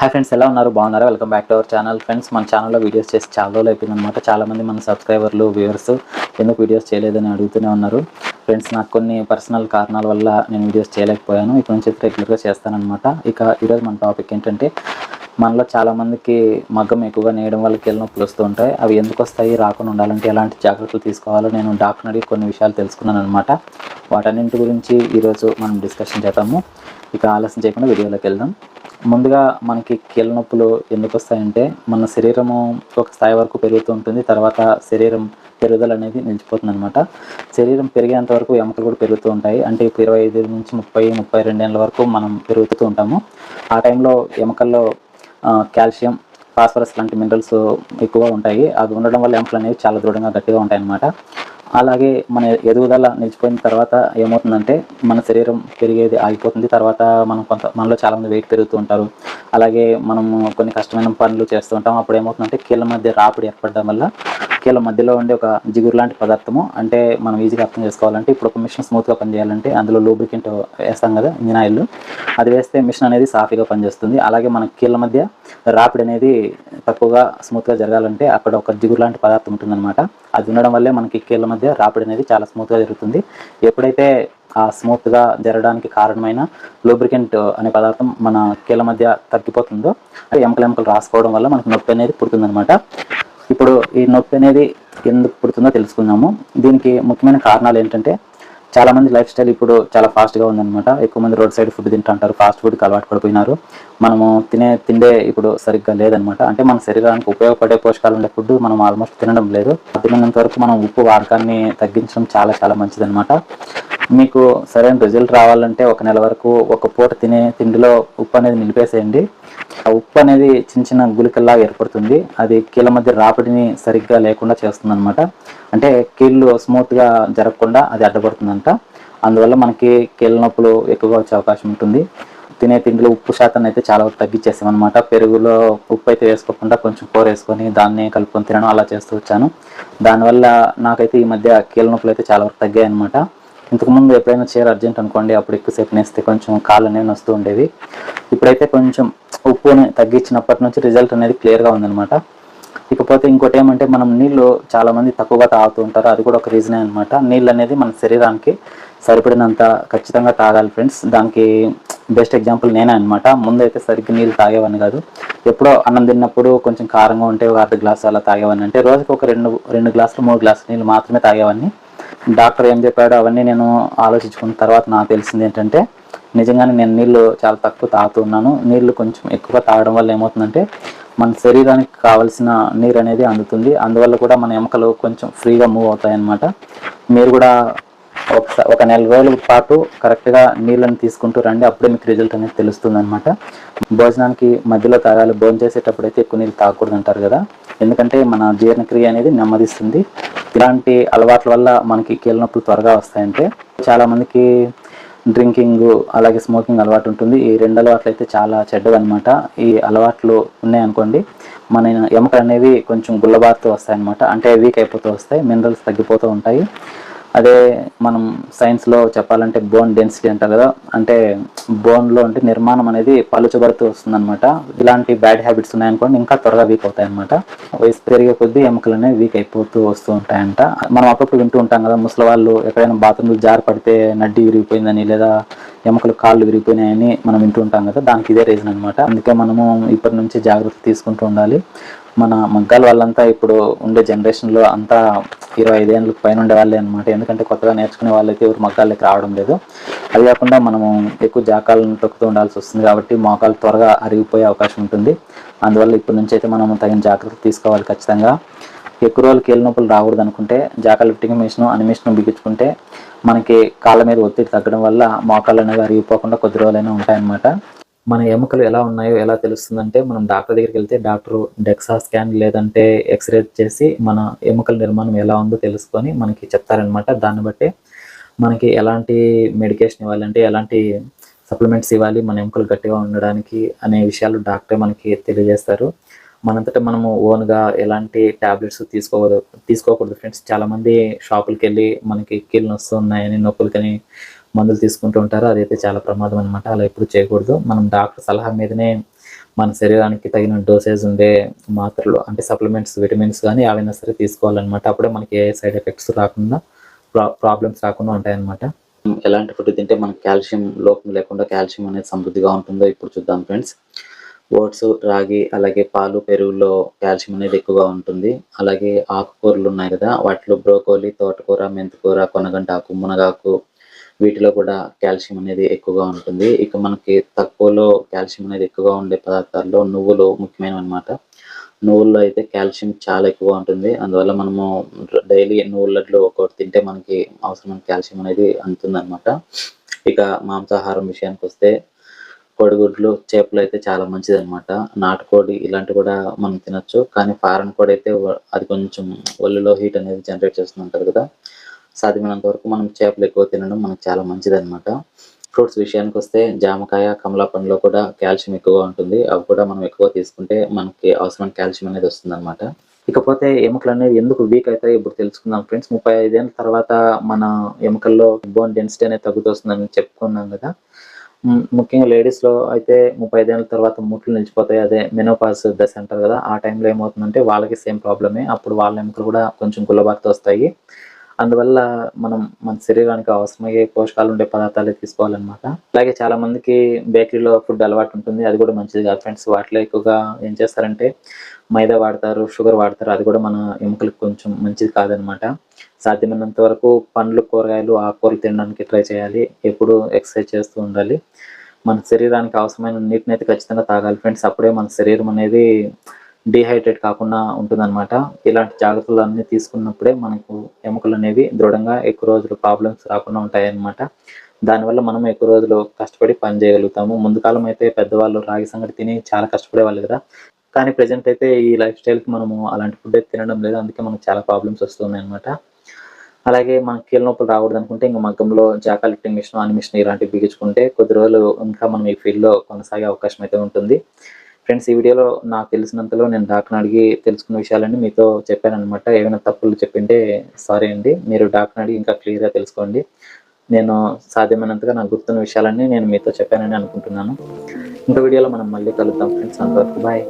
Hi friends ఎలా ఉన్నారు? బాగున్నారా? Welcome back to our channel friends మన ఛానల్లో వీడియోస్ చేసి చాలా రోజులు అయిపోయింది అనమాట చాలామంది మన సబ్స్క్రైబర్లు వ్యూవర్స్ ఎందుకు వీడియోస్ చేయలేదని అడుగుతూనే ఉన్నారు. ఫ్రెండ్స్ నాకు కొన్ని పర్సనల్ కారణాల వల్ల నేను వీడియోస్ చేయలేకపోయాను. ఇప్పటి నుంచి రెగ్యులర్గా చేస్తానమాట ఇక ఈరోజు మన టాపిక్ ఏంటంటే మనలో చాలామందికి మగ్గం ఎక్కువగా నేయడం వల్ల కీళ్ళ నొప్పులు వస్తూ ఉంటాయి. అవి ఎందుకు వస్తాయి? రాకుండా ఉండాలంటే ఎలాంటి జాగ్రత్తలు తీసుకోవాలో నేను డాక్టర్ అడిగి కొన్ని విషయాలు తెలుసుకున్నాను అనమాట వాటన్నింటి గురించి ఈరోజు మనం డిస్కషన్ చేద్దాము. ఇక ఆలస్యం చేయకుండా వీడియోలోకి వెళ్దాం. ముందుగా మనకి కీళ్ళ నొప్పులు ఎందుకు వస్తాయంటే మన శరీరము ఒక స్థాయి వరకు పెరుగుతూ ఉంటుంది. తర్వాత శరీరం పెరుగుదల అనేది నిలిచిపోతుంది అనమాట శరీరం పెరిగేంత వరకు ఎముకలు కూడా పెరుగుతూ ఉంటాయి. అంటే ఇప్పుడు ఇరవై ఐదు నుంచి ముప్పై ముప్పై రెండేళ్ళ వరకు మనం పెరుగుతూ ఉంటాము. ఆ టైంలో ఎముకల్లో కాల్షియం ఫాస్ఫరస్ లాంటి మినరల్స్ ఎక్కువగా ఉంటాయి. అవి ఉండడం వల్ల ఎముకలు అనేవి చాలా దృఢంగా గట్టిగా ఉంటాయి అన్నమాట అలాగే మన ఎదుగుదల నిలిచిపోయిన తర్వాత ఏమవుతుందంటే మన శరీరం పెరిగేది ఆగిపోతుంది. తర్వాత మనం కొంత మనలో చాలామంది వెయిట్ పెరుగుతూ ఉంటారు. అలాగే మనము కొన్ని కష్టమైన పనులు చేస్తూ ఉంటాం. అప్పుడు ఏమవుతుందంటే కీళ్ళ మధ్య రాపిడి ఏర్పడడం వల్ల కీళ్ళ మధ్యలో ఉండే ఒక జిగురు లాంటి పదార్థము. అంటే మనం ఈజీగా అర్థం చేసుకోవాలంటే ఇప్పుడు ఒక మిషన్ స్మూత్గా పనిచేయాలంటే అందులో లూబ్రికెంట్ వేస్తాం కదా ఇంజిన్ ఆయిల్. అది వేస్తే మిషన్ అనేది సాఫీగా పనిచేస్తుంది. అలాగే మన కీళ్ళ మధ్య రాపిడి అనేది తక్కువగా స్మూత్గా జరగాలంటే అక్కడ ఒక జిగురు లాంటి పదార్థం ఉంటుందన్నమాట. అది ఉండడం వల్లే మనకి కీళ్ళ మధ్య రాపిడి అనేది చాలా స్మూత్గా జరుగుతుంది. ఎప్పుడైతే ఆ స్మూత్గా జరగడానికి కారణమైన లూబ్రికెంట్ అనే పదార్థం మన కీళ్ళ మధ్య తగ్గిపోతుందో అది ఎముకలు ఎముకలు రాసుకోవడం వల్ల మనకు నొప్పి అనేది పుడుతుందనమాట ఇప్పుడు ఈ నొప్పి అనేది ఎందుకు పుడుతుందో తెలుసుకుందాము. దీనికి ముఖ్యమైన కారణాలు ఏంటంటే చాలా మంది లైఫ్ స్టైల్ ఇప్పుడు చాలా ఫాస్ట్గా ఉందన్నమాట. ఎక్కువ మంది రోడ్ సైడ్ ఫుడ్ తింటుంటారు ఫాస్ట్ ఫుడ్కి అలవాటు పడిపోయినారు. మనము తినే తిండే ఇప్పుడు సరిగ్గా లేదనమాట అంటే మన శరీరానికి ఉపయోగపడే పోషకాలు ఉండే ఫుడ్ మనం ఆల్మోస్ట్ తినడం లేదు. తినంత వరకు మనం ఉప్పు వాడకాన్ని తగ్గించడం చాలా చాలా మంచిదనమాట మీకు సరైన రిజల్ట్ రావాలంటే ఒక నెల వరకు ఒక పూట తినే తిండిలో ఉప్పు అనేది నిలిపేసేయండి. ఆ ఉప్పు అనేది చిన్న చిన్న గుళికల్లాగా ఏర్పడుతుంది. అది కీళ్ళ మధ్య రాపిడిని సరిగ్గా లేకుండా చేస్తుంది అనమాట అంటే కీళ్ళు స్మూత్గా జరగకుండా అది అడ్డపడుతుందంట. అందువల్ల మనకి కీళ్ళ నొప్పులు ఎక్కువగా వచ్చే అవకాశం ఉంటుంది. తినే తిండిలో ఉప్పు శాతాన్ని అయితే చాలా వరకు అనమాట పెరుగులో ఉప్పు అయితే వేసుకోకుండా కొంచెం కూర వేసుకొని దాన్ని కలుపుకొని తినడం అలా చేస్తూ వచ్చాను. దానివల్ల నాకైతే ఈ మధ్య కీళ్ళ నొప్పులు అయితే చాలా వరకు తగ్గాయి అనమాట ఇంతకుముందు ఎప్పుడైనా చీర అర్జెంట్ అనుకోండి అప్పుడు ఎక్కువసేపు నేస్తే కొంచెం కాళ్ళు అనేవి వస్తూ ఉండేవి. ఇప్పుడైతే కొంచెం ఉప్పుని తగ్గించినప్పటి నుంచి రిజల్ట్ అనేది క్లియర్గా ఉందనమాట ఇకపోతే ఇంకోటి ఏమంటే మనం నీళ్ళు చాలామంది తక్కువగా తాగుతూ ఉంటారు. అది కూడా ఒక రీజనే అనమాట నీళ్ళు అనేది మన శరీరానికి సరిపడినంత ఖచ్చితంగా తాగాలి ఫ్రెండ్స్ దానికి బెస్ట్ ఎగ్జాంపుల్ నేనే అనమాట ముందైతే సరిగ్గా నీళ్ళు తాగేవాడిని కాదు. ఎప్పుడో అన్నం తిన్నప్పుడు కొంచెం కారంగా ఉంటే ఒక అర్ధ గ్లాసు అలా తాగేవాడిని. అంటే రోజుకి ఒక రెండు రెండు గ్లాసులు మూడు గ్లాసులు నీళ్ళు మాత్రమే తాగేవాడిని. డాక్టర్ ఏం చెప్పాడో? అవన్నీ నేను ఆలోచించుకున్న తర్వాత నాకు తెలిసింది ఏంటంటే నిజంగానే నేను నీళ్ళు చాలా తక్కువ తాగుతున్నాను నీళ్ళు కొంచెం ఎక్కువ తాగడం వల్ల ఏమవుతుందంటే మన శరీరానికి కావాల్సిన నీరు అనేది అందుతుంది. అందువల్ల కూడా మన ఎముకలు కొంచెం ఫ్రీగా మూవ్ అవుతాయి అన్నమాట మీరు కూడా ఒక ఒక నెల రోజుల పాటు కరెక్ట్గా నీళ్ళని తీసుకుంటూ రండి. అప్పుడే మీకు రిజల్ట్ అనేది తెలుస్తుంది అనమాట భోజనానికి మధ్యలో తాగాలి భోజనం చేసేటప్పుడు అయితే ఎక్కువ నీళ్ళు తాగకూడదు అంటారు కదా. ఎందుకంటే మన జీర్ణక్రియ అనేది నెమ్మదిస్తుంది. ఇలాంటి అలవాట్ల వల్ల మనకి కీళ్ళ నొప్పులు త్వరగా వస్తాయంటే చాలామందికి డ్రింకింగ్ అలాగే స్మోకింగ్ అలవాటు ఉంటుంది. ఈ రెండు అలవాట్లు అయితే చాలా చెడ్డవన్నమాట. ఈ అలవాట్లు ఉన్నాయనుకోండి మన ఎముకలు అనేవి కొంచెం గుల్లబారుతూ వస్తాయి అనమాట అంటే వీక్ అయిపోతూ వస్తాయి మినరల్స్ తగ్గిపోతూ ఉంటాయి. అదే మనం సైన్స్లో చెప్పాలంటే బోన్ డెన్సిటీ అంటారు కదా అంటే బోన్లో అంటే నిర్మాణం అనేది పలుచబడుతూ వస్తుందన్నమాట. ఇలాంటి బ్యాడ్ హ్యాబిట్స్ ఉన్నాయనుకోండి ఇంకా త్వరగా వీక్ అవుతాయి అనమాట వయసు పెరిగే కొద్దీ ఎముకలు అనేవి వీక్ అయిపోతూ వస్తూ ఉంటాయంట. మనం అప్పుడప్పుడు వింటూ ఉంటాం కదా ముసలి వాళ్ళు ఎక్కడైనా బాత్రూంలో జారి పడితే నడ్డి విరిగిపోయిందని లేదా ఎముకలు కాళ్ళు విరిగిపోయినాయని మనం వింటూ ఉంటాం కదా దానికి ఇదే రీజన్ అనమాట అందుకే మనము ఇప్పటి నుంచి జాగ్రత్త తీసుకుంటూ ఉండాలి. మన మంకాల వాళ్ళంతా ఇప్పుడు ఉండే జనరేషన్లో అంతా ఇరవై ఐదేళ్ళకి పైన ఉండే వాళ్ళే అనమాట ఎందుకంటే కొత్తగా నేర్చుకునే వాళ్ళైతే ఎవరు మగ్గాలకి రావడం లేదు. అది కాకుండా మనము ఎక్కువ జాకాలను తొక్కుతూ ఉండాల్సి వస్తుంది కాబట్టి మోకాలు త్వరగా అరిగిపోయే అవకాశం ఉంటుంది. అందువల్ల ఇప్పటి నుంచి అయితే మనం తగిన జాగ్రత్తలు తీసుకోవాలి ఖచ్చితంగా. ఎక్కువ రోజులు కీళ్ళ నొప్పులు రాకూడదు అనుకుంటే జాకా లిఫ్టింగ్ మిషన్ అనిమిషన్ బిగించుకుంటే మనకి కాళ్ళ మీద ఒత్తిడి తగ్గడం వల్ల మోకాళ్ళు అనేవి అరిగిపోకుండా కొద్ది రోజులైనా ఉంటాయన్నమాట. మన ఎముకలు ఎలా ఉన్నాయో ఎలా తెలుస్తుందంటే మనం డాక్టర్ దగ్గరికి వెళ్తే డాక్టర్ డెక్సా స్కాన్ లేదంటే ఎక్స్రే చేసి మన ఎముకల నిర్మాణం ఎలా ఉందో తెలుసుకొని మనకి చెప్తారనమాట దాన్ని బట్టి మనకి ఎలాంటి మెడికేషన్ ఇవ్వాలంటే ఎలాంటి సప్లిమెంట్స్ ఇవ్వాలి మన ఎముకలు గట్టిగా ఉండడానికి అనే విషయాలు డాక్టర్ మనకి తెలియజేస్తారు. మనంతటా మనము ఓన్గా ఎలాంటి టాబ్లెట్స్ తీసుకోకూడదు తీసుకోకూడదు ఫ్రెండ్స్. చాలామంది షాపులకి వెళ్ళి మనకి కీళ్ళు నొస్తున్నాయని నొప్పులకని మందులు తీసుకుంటూ ఉంటారు అదైతే చాలా ప్రమాదం అనమాట అలా ఎప్పుడు చేయకూడదు. మనం డాక్టర్ సలహా మీదనే మన శరీరానికి తగిన డోసేజ్ ఉండే మాత్రలు అంటే సప్లిమెంట్స్ విటమిన్స్ కానీ అవైనా సరే తీసుకోవాలన్నమాట. అప్పుడే మనకి ఏ సైడ్ ఎఫెక్ట్స్ రాకుండా ప్రాబ్లమ్స్ రాకుండా ఉంటాయన్నమాట. ఎలాంటి ఫుడ్ తింటే మనకి కాల్షియం లోపం లేకుండా కాల్షియం అనేది సమృద్ధిగా ఉంటుందో ఇప్పుడు చూద్దాం ఫ్రెండ్స్. ఓట్స్ రాగి అలాగే పాలు పెరుగులో కాల్షియం అనేది ఎక్కువగా ఉంటుంది. అలాగే ఆకుకూరలు ఉన్నాయి కదా వాటిలో బ్రోకోలి తోటకూర మెంతికూర కొనగంటాకు మునగాకు వీటిలో కూడా కాల్షియం అనేది ఎక్కువగా ఉంటుంది. ఇక మనకి తక్కువలో కాల్షియం అనేది ఎక్కువగా ఉండే పదార్థాల్లో నువ్వులు ముఖ్యమైనవి అనమాట నువ్వుల్లో అయితే కాల్షియం చాలా ఎక్కువగా ఉంటుంది. అందువల్ల మనము డైలీ నువ్వులడ్లు ఒకటి ఒక్కొక్కటి తింటే మనకి అవసరమైన కాల్షియం అనేది అందుతుంది అనమాట ఇక మాంసాహారం విషయానికి వస్తే కోడిగుడ్లు చేపలు అయితే చాలా మంచిది అనమాట నాటుకోడి ఇలాంటివి కూడా మనం తినొచ్చు. కానీ ఫారెన్ కోడి అయితే అది కొంచెం ఒళ్ళులో హీట్ అనేది జనరేట్ చేస్తుంటారు కదా. సాధ్యమైనంత వరకు మనం చేపలు ఎక్కువ తినడం మనకు చాలా మంచిది అనమాట ఫ్రూట్స్ విషయానికి వస్తే జామకాయ కమలా పండులో కూడా కాల్షియం ఎక్కువగా ఉంటుంది. అవి కూడా మనం ఎక్కువ తీసుకుంటే మనకి అవసరమైన కాల్షియం అనేది వస్తుందన్నమాట. ఇకపోతే ఎముకలు అనేవి ఎందుకు వీక్ అవుతాయి ఇప్పుడు తెలుసుకుందాం ఫ్రెండ్స్. ముప్పై ఐదేళ్ళ తర్వాత మన ఎముకల్లో బోన్ డెన్సిటీ అనేది తగ్గుతొస్తుందని చెప్పుకున్నాం కదా. ముఖ్యంగా లేడీస్లో అయితే ముప్పై ఐదేళ్ళ తర్వాత ముట్లు నిలిచిపోతాయి. అదే మెనోపాస్ దశ అంటారు కదా. ఆ టైంలో ఏమవుతుందంటే వాళ్ళకి సేమ్ ప్రాబ్లమే అప్పుడు వాళ్ళ ఎముకలు కూడా కొంచెం గుల్లబారుతూ వస్తాయి అందువల్ల మనం మన శరీరానికి అవసరమయ్యే పోషకాలు ఉండే పదార్థాలే తీసుకోవాలన్నమాట. అలాగే చాలా మందికి బేకరీలో ఫుడ్ అలవాటు ఉంటుంది. అది కూడా మంచిది కాదు ఫ్రెండ్స్. వాటిలో ఎక్కువగా ఏం చేస్తారంటే మైదా వాడతారు షుగర్ వాడతారు. అది కూడా మన ఎముకలకు కొంచెం మంచిది కాదనమాట సాధ్యమైనంత వరకు పండ్లు కూరగాయలు ఆకుకూరలు తినడానికి ట్రై చేయాలి. ఎప్పుడు ఎక్సర్సైజ్ చేస్తూ ఉండాలి. మన శరీరానికి అవసరమైన నీటిని అయితే ఖచ్చితంగా తాగాలి ఫ్రెండ్స్. అప్పుడే మన శరీరం అనేది డిహైడ్రేట్ కాకుండా ఉంటుందన్నమాట. ఇలాంటి జాగ్రత్తలు అన్నీ తీసుకున్నప్పుడే మనకు ఎముకలు అనేవి దృఢంగా ఎక్కువ రోజులు ప్రాబ్లమ్స్ రాకుండా ఉంటాయన్నమాట. దానివల్ల మనం ఎక్కువ రోజులు కష్టపడి పని చేయగలుగుతాము. ముందు కాలం అయితే పెద్దవాళ్ళు రాగి సంగటి తిని చాలా కష్టపడేవాళ్ళు కదా. కానీ ప్రజెంట్ అయితే ఈ లైఫ్ స్టైల్కి మనము అలాంటి ఫుడ్ అయితే తినడం లేదు. అందుకే మనకు చాలా ప్రాబ్లమ్స్ వస్తున్నాయి అనమాట అలాగే మనకి కీళ్ళ నొప్పులు రాకూడదు అనుకుంటే ఇంకా మగ్గంలో జాకా లిఫ్టింగ్ మిషన్ అని మిషన్ ఇలాంటివి బిగించుకుంటే కొద్ది రోజులు ఇంకా మనం ఈ ఫీల్డ్లో కొనసాగే అవకాశం అయితే ఉంటుంది. ఫ్రెండ్స్ ఈ వీడియోలో నాకు తెలిసినంతలో నేను డాక్టర్ని అడిగి తెలుసుకున్న విషయాలన్నీ మీతో చెప్పానమాట ఏమైనా తప్పులు చెప్పింటే సారీ అండి. మీరు డాక్టర్ని అడిగి ఇంకా క్లియర్గా తెలుసుకోండి. నేను సాధ్యమైనంతగా నాకు గుర్తున్న విషయాలన్నీ నేను మీతో చెప్పానని అనుకుంటున్నాను. ఇంకో వీడియోలో మనం మళ్ళీ కలుద్దాం ఫ్రెండ్స్ అంతవరకు బాయ్